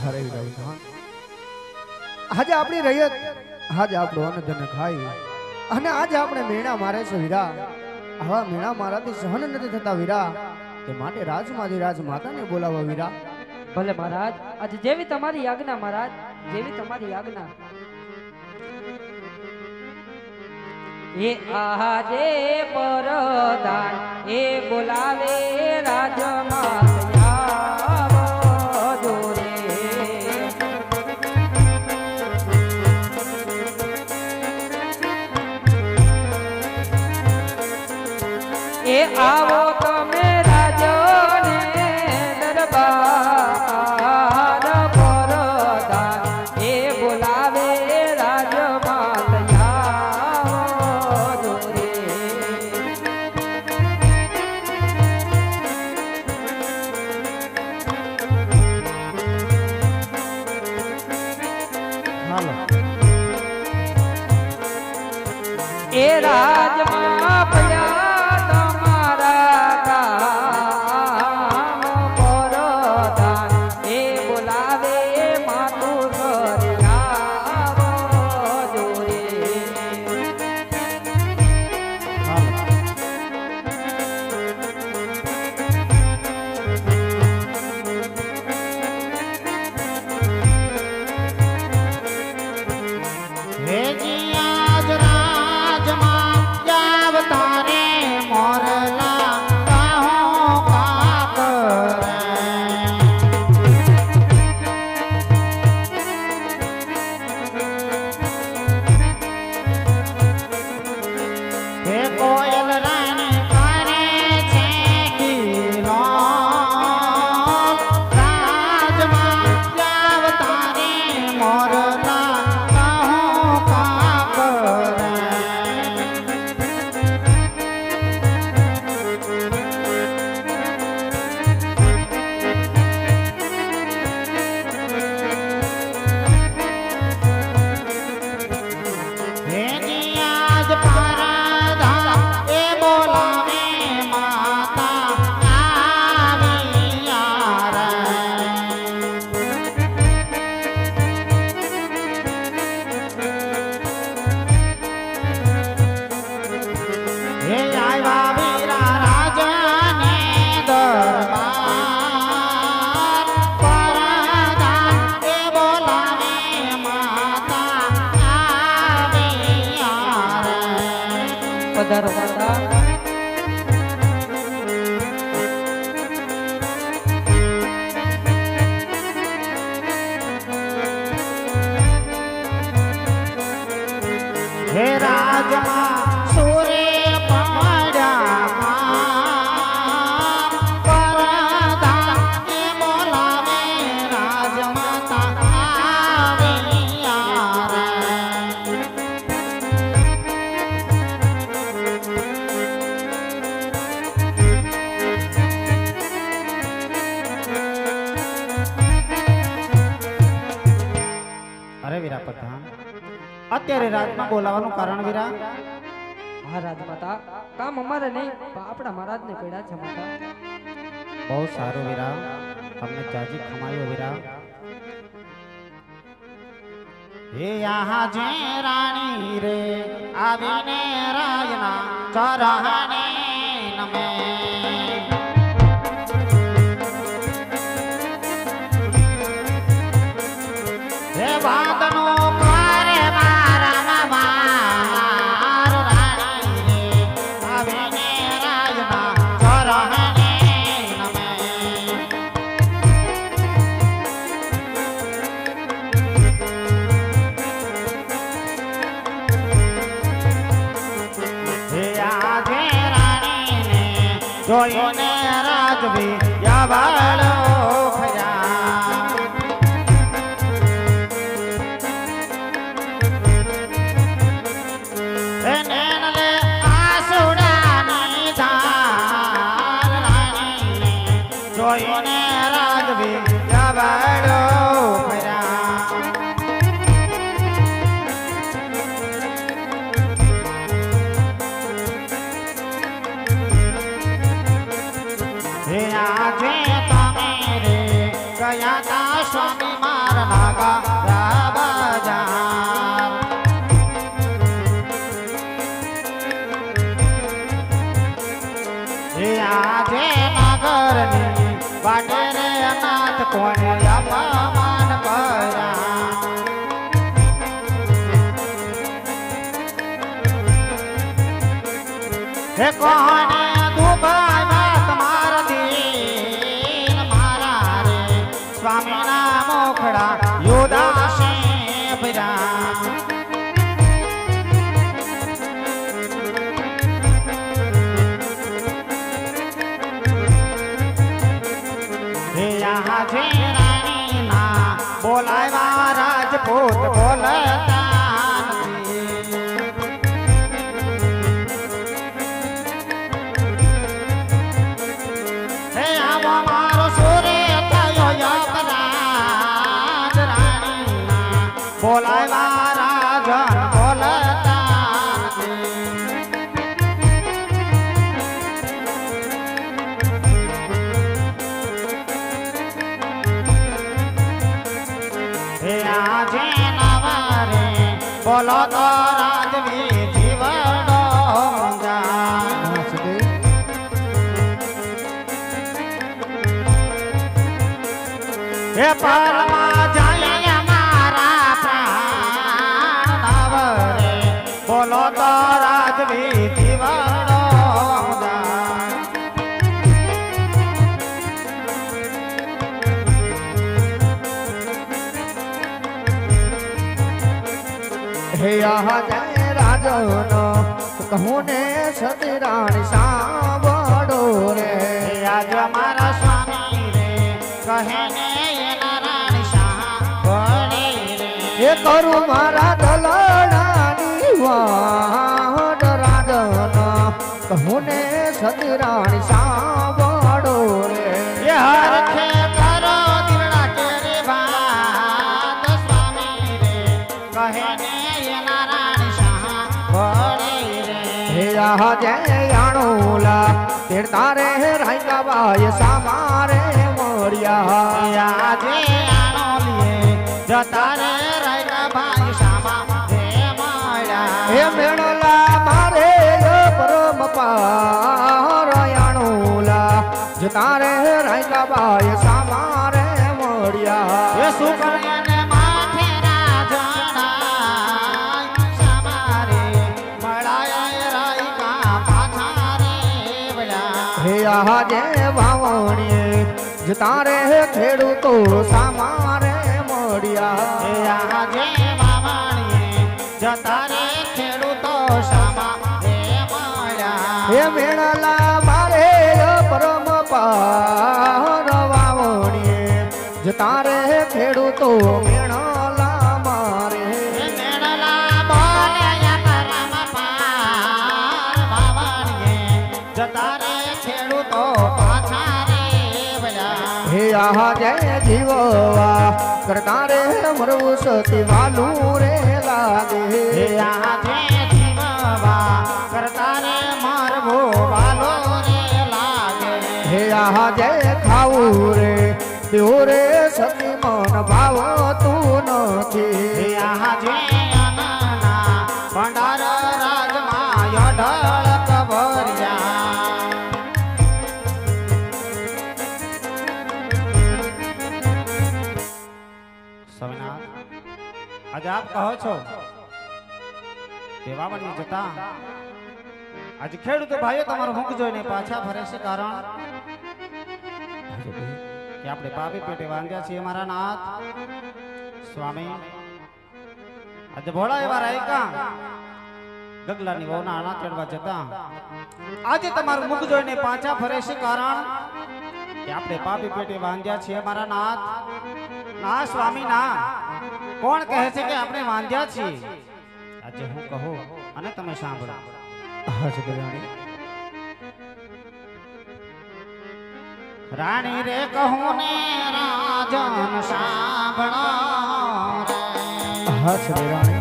હરે વિરાજ આજે આપણી રૈયત, આજે આપણો અન્નધન ખાઈ, અને આજે આપણે મેણા મારે છે વીરા. આવા મેણા મારાથી સહન નથી થતા વીરા. તે માટે રાજમાંથી રાજ માતાને બોલાવો વીરા. ભલે મહારાજ, આજે જેવી તમારી આજ્ઞા મહારાજ, જેવી તમારી આજ્ઞા એ આજે પરદાન, એ બોલાવે રાજમાત. પધારો અત્યારે રાજમાં બોલાવાનું કારણ વીરા? હા રાજમાતા કામ અમારે નહીં પણ આપણા મહારાજને પેડા છે માતા. બહુ સારું વીરા. તમને જાજી ખમાયો વીરા. હે યહાં જે રાણી રે આવીને રાજના ચરહને યાવાળો કોને? હે આજે નવારે બોલો તો રાજવી જીવડો. રાજનો કહું ને સતરાણ રાણી સાંભળો રે. રાજા મારા સ્વામી રે કહે ને સાંભળે રે. એ કરું મારા દલડાની વાટ રાજનો કહું ને સતરાણ રાણી સાંભળો રે. ये હે આહા જય આણોલા તેર તારે રાયકા બાય સામારે મોરિયા. આજે આનો લીએ જતા રે રાયકા ભાઈ શામા રે હે મળ્યા મારે પરમ પારયાણુલા જતા રે રાયકા બાય જતા રે ખેડૂતો સામારે મોરિયા એ આજે માવાણીએ જતા રે ખેડૂતો શામા રે મળ્યા. હે મેણલા મારે પરમ પારવાવણીએ જતા રે ખેડૂતો વળ્યા હે આહા જય જીવવા. કરતા રે મરવું સતી વાલું રે લાગે. જય જીવવા. કરતા રે મરવું વાલું રે લાગે. હે આહા જય ખાવું રે. તેઓ રે સતી મન ભાવ તું નથી આપ કહો છો? દેવાવણી જતા. આજે ખેડૂતો ભાઈઓ તમારો મુખ જોઈને પાછા ફરે છે કારણ કે આપણે પાપી પેટે વાંધ્યા છીએ, મારા નાથ. સ્વામી, આજે ભોળા એવા રાયકા ગગલાની વહુના આણા ચડવા જતા. આજે તમારું મુખ જોઈને પાછા ફરે છે કારણ કે આપણે પાપી પેટે વાંધ્યા છીએ, મારા નાથ. ના, સ્વામી, ના. કોણ કહે છે કે આપણે વાંધ્યા છીએ? આજે હું કહું? અને તમે સાંભળો. રાણી રે કહું ને રાજન સાંભળો હસ રાણી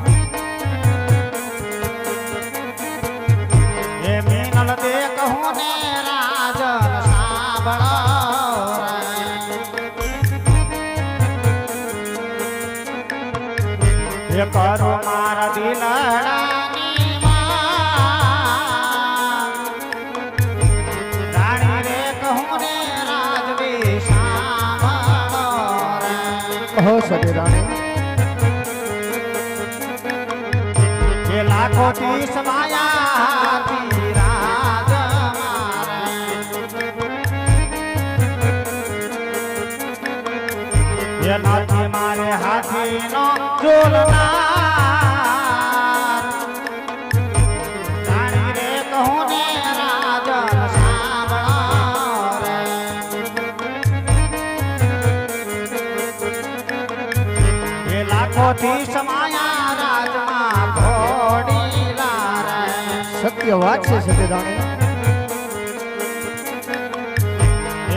કરો મારા દિલડાની માં. રાણી રે કહું રે રાજવી સાંભળો હો સતી રાણી એ લાખો થી સમાયા મારે. હાથી નો મારે લાખોથી સમાયા રાજમાં ઘોડીલા રે. સત્ય વાત છે સત્યદાણી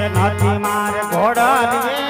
એ નથી મારે ઘોડા.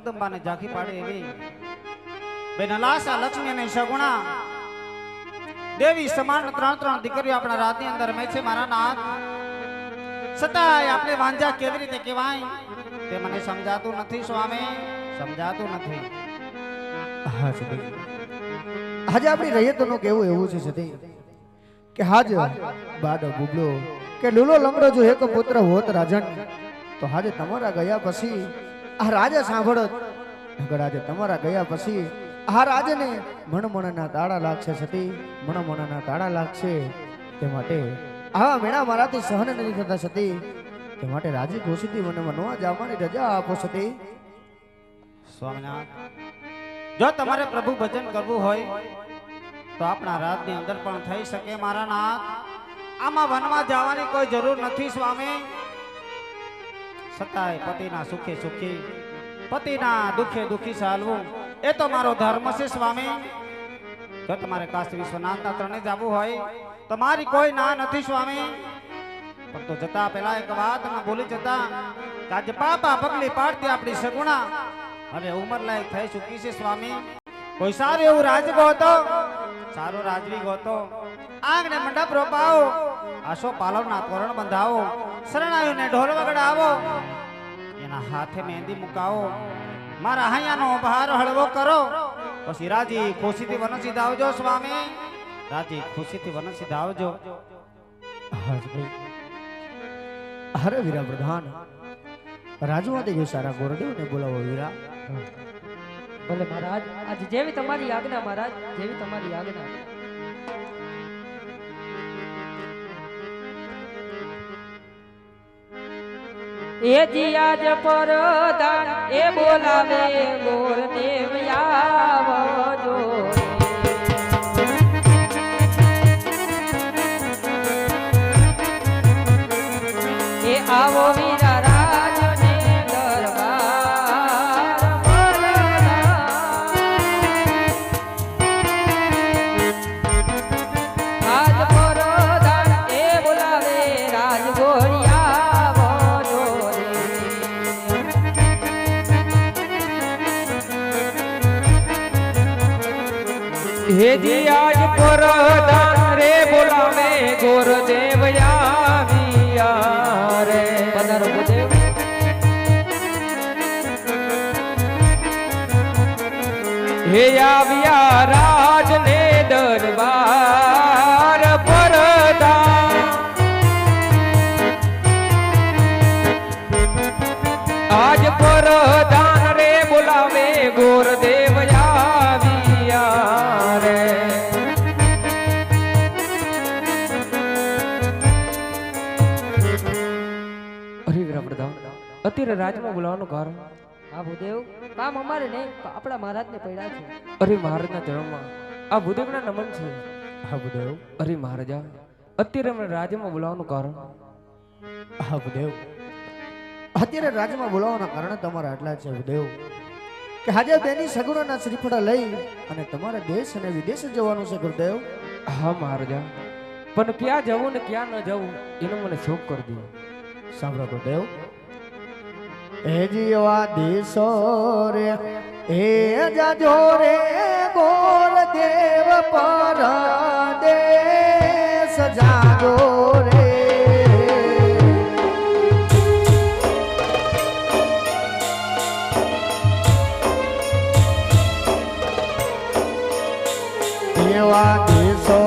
જગદંબાને ઝાંખી પાડે એવી. બેન અલાસા, લક્ષ્મી અને સગુણા દેવી સમાન ત્રણ ત્રણ દીકરીઓ આપણા રાતની અંદર રમે છે, મારા નાથ. છતાંય આપણે વાંઝા કેવી રીતે કહેવાય? તે મને સમજાતું નથી, સ્વામી. સમજાતું નથી. આજે આપણી રૈયતનું કેવું એવું છે સતી કે હાજ બાદ બુબલો કે લૂલો લંગડો જો એક પુત્ર હોત રાજન, તો હાજે તમારા ગયા પછી આ રાજા સાંભળો. નગર તમારા ગયા પછી આ રાજને મણમણના તાળા લાગશે સતી, મણમણના તાળા લાગશે. તે માટે આવા મેળા મારાથી સહન નથી થતા સતી. તે માટે રાજી ખુશીથી મને મનવા જવાની રજા આપો સતી. સ્વામિનાથ જો તમારે પ્રભુ ભજન કરવું હોય, તો આપણા રાજની અંદર પણ થઈ શકે મારા નાથ. આમાં વનમાં જવાની કોઈ જરૂર નથી, સ્વામી. છતાંય પતિના સુખે સુખી, પતિના દુખે દુખી ચાલવું. એ તો મારો ધર્મ છે, સ્વામી. જો તમારે કાશી વિશ્વનાથના ત્રણે જવું હોય, તો મારી કોઈ ના નથી, સ્વામી. પણ તો જતા પેલા એક વાત ભૂલી જતા આજે પાપા પગલી પાડતી આપણી સગુણા. હવે ઉંમર લાયક થઈ ચૂકી છે, સ્વામી. કોઈ સારું એવું રાજગો ગોતો સારો રાજવી ગોતો. આગને મંડપ રોપાવો. આશો પાલવના તોરણ બંધાવો. શરણાયુને ઢોલ વગડાવો. એના હાથે મહેંદી મુકાવો. મારા હૈયાનો ભાર હળવો કરો. પછી રાજી ખુશીથી વનસી ધાવજો, સ્વામી. રાજી ખુશીથી વનસી ધાવજો. હરે વીરા પ્રધાન રાજુમાંથી ગયો સારા ગોરદેવને બોલાવો વીરા. ભલે મહારાજ, આજ જેવી તમારી આજ્ઞા મહારાજ, જેવી તમારી આજ્ઞા એ જીયાજ પરદાન, એ બોલાવે મોર દેવ આવજો હેજી આજ પરદાન રે બોલાવે ગોરદેવ આવ્યા રે પધારો ભૂદેવ. હે આવ્યા અરે વીરા પ્રધાન અત્યારે રાજમાં બોલાવવાનું કારણ? હા ભૂદેવ. કામ અમારે નહીં પણ આપણા મહારાજને પડ્યા છે. અરે મહારાજના જન્મમાં આ ભૂદેવના નમન છે. હા ભૂદેવ. અરે મહારાજા અત્યારે અમને રાજ્યમાં બોલાવવાનું કારણ? હા ભૂદેવ. અત્યારે રાજ્યમાં બોલાવવાના કારણે તમારા આટલા છે ભૂદેવ. કે આજે બેની સગુણોના શ્રીફળા લઈ અને તમારે દેશ અને વિદેશ જવાનું છે ગુરુદેવ. હા મહારાજા. પણ ક્યાં જવું ને ક્યાં ન જવું એનો મને શોખ કરી દો. સાંભળો ગુરુદેવ એ જીવા દેશો રે, એ જાજો રે, ગોર દેવ પર દે સજાજો રે. દેવા દેશો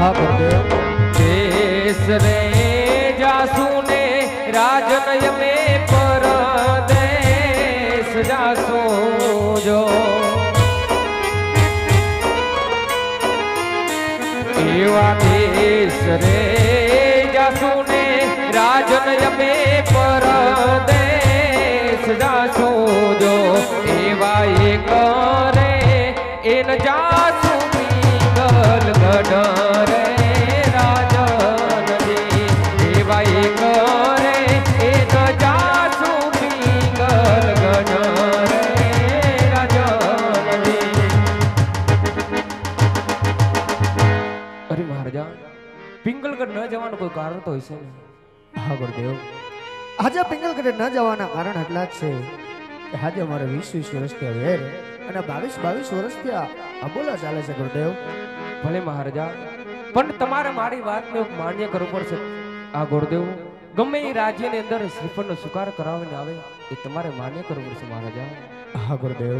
હા ગુરુદેવ દેશ રે જાસુ ને રાજનય મે પરદેશ જાસુ જો. એવા દેશ રે કારણ હશે ને હા ગુરુદેવ આજે પિંગલગઢે ન જવાના કારણ એટલા જ છે કે આજે અમારે વીસ વીસ વર્ષથી વેર અને બાવીસ બાવીસ વર્ષ આ અબોલા ચાલે છે ગુરુદેવ. ભલે મહારાજા પણ તમારે મારી વાતને માન્ય કરવું પડશે. આ ગુરુદેવ ગમે એ રાજ્યની અંદર શ્રીફળનો સ્વીકાર કરાવીને આવે એ તમારે માન્ય કરવું પડશે મહારાજા. હા ગુરુદેવ.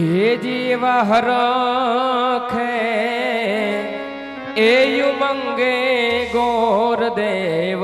એ જીવા હરખે એ યુમંગે ગોર દેવ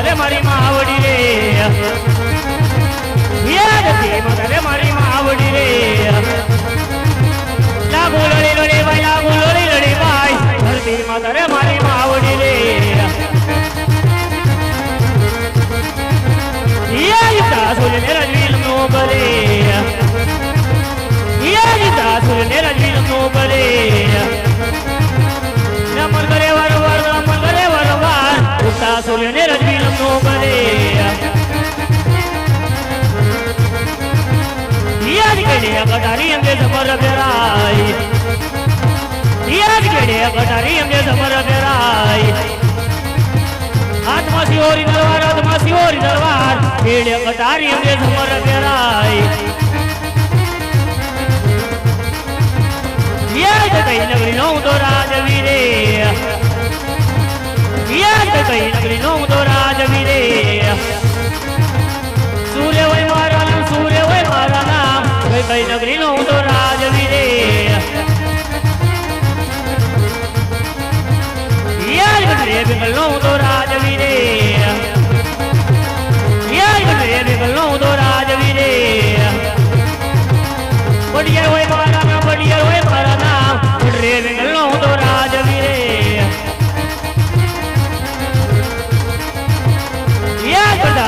હતી મારી મારી માવડી રે. હતી મધરે મારી માવડી રે. લાગુ લડી લડી ભાઈ, લાગુ લડી લડી ભાઈ. ધરતી મગરે મારી માવડી રે. યાદ સુર ને રજવીલ નો બરે. ને રજવીલ નો બરે. સૂર્ય ને રજવીલ નો બરે યાદ કરે કટારી અંગે સમર ફેરાય યાદ કરે કટારી અંગે સમર ફેરાય હાથમાં સિહોરી તલવાર હાથમાં સિહોરી તલવાર ખેડે કટારી અંગે સમર ફેરાય યાદ કઈ નગરી નો તો રાજવીરે. યાદ કઈ નગરી નો તો રાજવીરે સૂર્ય વય મારા નામ, સૂર્ય વય મારા નામ. કઈ કઈ નગરી નો તો રાજવીરે યાદ કરે બિગલ નો તો રાજવીરે યાદ કરે બિગલ નો હોય હોય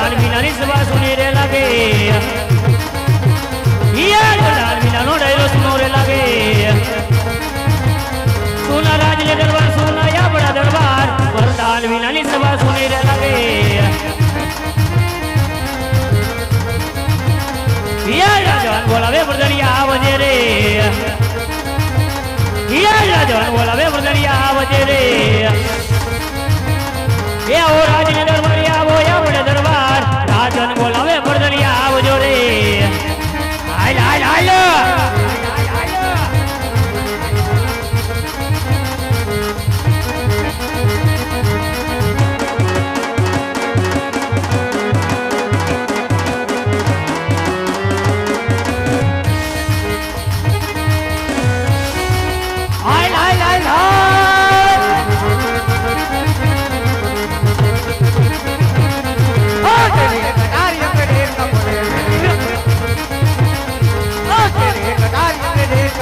પ્રધાન વિનાની સભા સુની રે લાગે. યાદ પ્રધાન વિનાનો ડાયરો સુનો રે લાગે. સોના રાજ ને દરબાર, સોના યા બડા દરબાર પ્રધાન વિનાની સભા સુની રે લાગે. હિયા રાજવાન બોલાવે બરદડિયા આવજે રે. હિયા રાજવાન બોલાવે બરદડિયા આવજે રે. એ આવો રાજને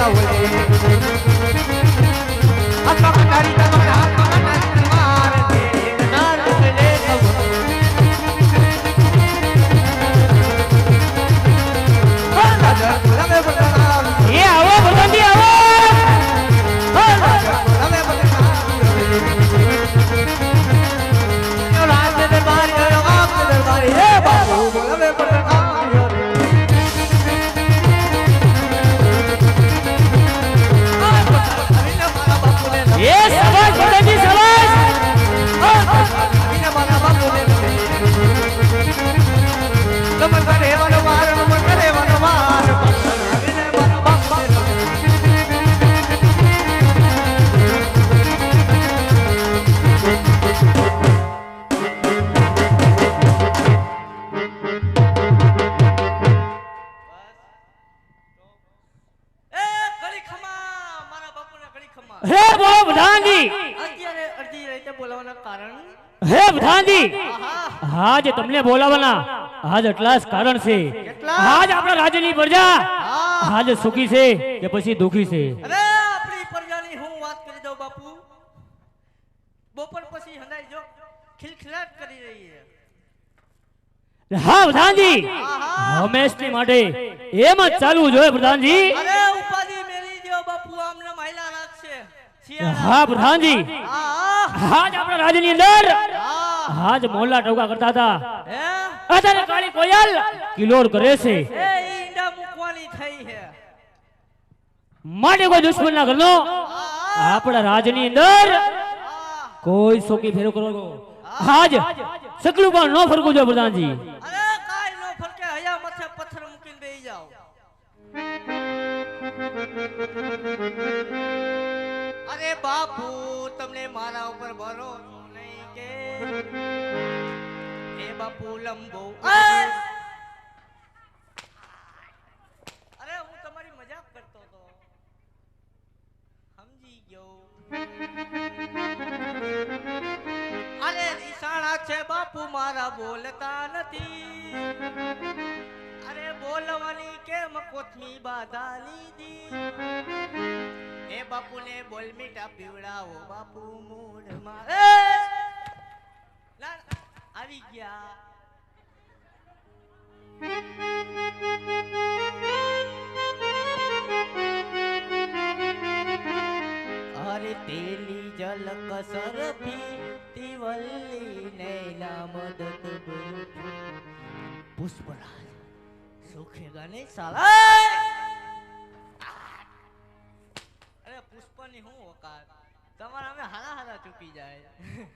એ હે બોલો ધાંધી. અત્યારે અડધી રાતે બોલાવવાના કારણ? હે ધાંધી. હા જે તમને બોલાવવાના આજ એટલા જ કારણ છે? આજ આપણા રાજ્યની પ્રજા. આજ સુખી છે કે પછી દુખી છે. અરે આપણી પ્રજાની હું વાત કરી દઉં બાપુ? બપોર પછી હંડાઈ જો ખિલખિલાટ કરી રહી છે હા પ્રધાનજી હંમેશની માટે એમ જ ચાલવું જોઈએ પ્રધાનજી. હા પ્રધાનજી આહા આજ આપણા રાજ્યની અંદર આહા. આજ મોલ્લા ટોકા કરતા હતા હે અત્યારે કાળી કોયલ કિલોર કરે છે એ ઈ ઈંડા મૂકવાની થઈ છે માટે કોઈ દુશ્મન ના ઘરનો આહા. આપણા રાજની અંદર આહા. કોઈ શોકી ફેરો કરવાનો આજ સકલું પણ ન ફરકવું જોઈએ પ્રધાનજી અરે કાઈ નો ફરકે હયા માથે પથ્થર મૂકીને બેહી જાઓ અરે બાપુ તમને મારા ઉપર ભરોસો નહીં કે? એ બાપુ લંબો અરે હું તમારી મજાક કરતો હતો. સમજી ગયો. અરે નિશાણા છે બાપુ મારા બોલતા નથી. અરે બોલવાની કેમ કોથમી બાધા લીધી? એ બાપુને બોલ મીઠા પીવડાવો. બાપુ મૂડ મારે આવી ગયા. અરે તેલી જલ કસર તિવલ્લી નૈલા મદદ પુષ્પરાજ સુખે ગણે સાલા પુષ્પની હું ઓકાત તમારા અમે હારા હારા ચૂકી જાય.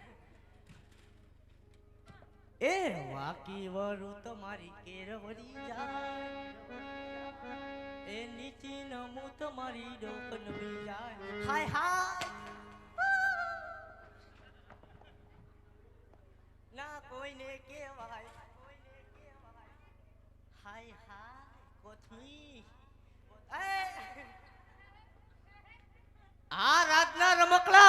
એ વાકી વરુ તમારી કેરવડી જાય. એ નીચી નમુ તમારી ડોક નવી જાય. હાય હાય. ના કોઈને કેવાય કોઈને કેવાય હાય હાય કોથમી આ રાતના રમકડા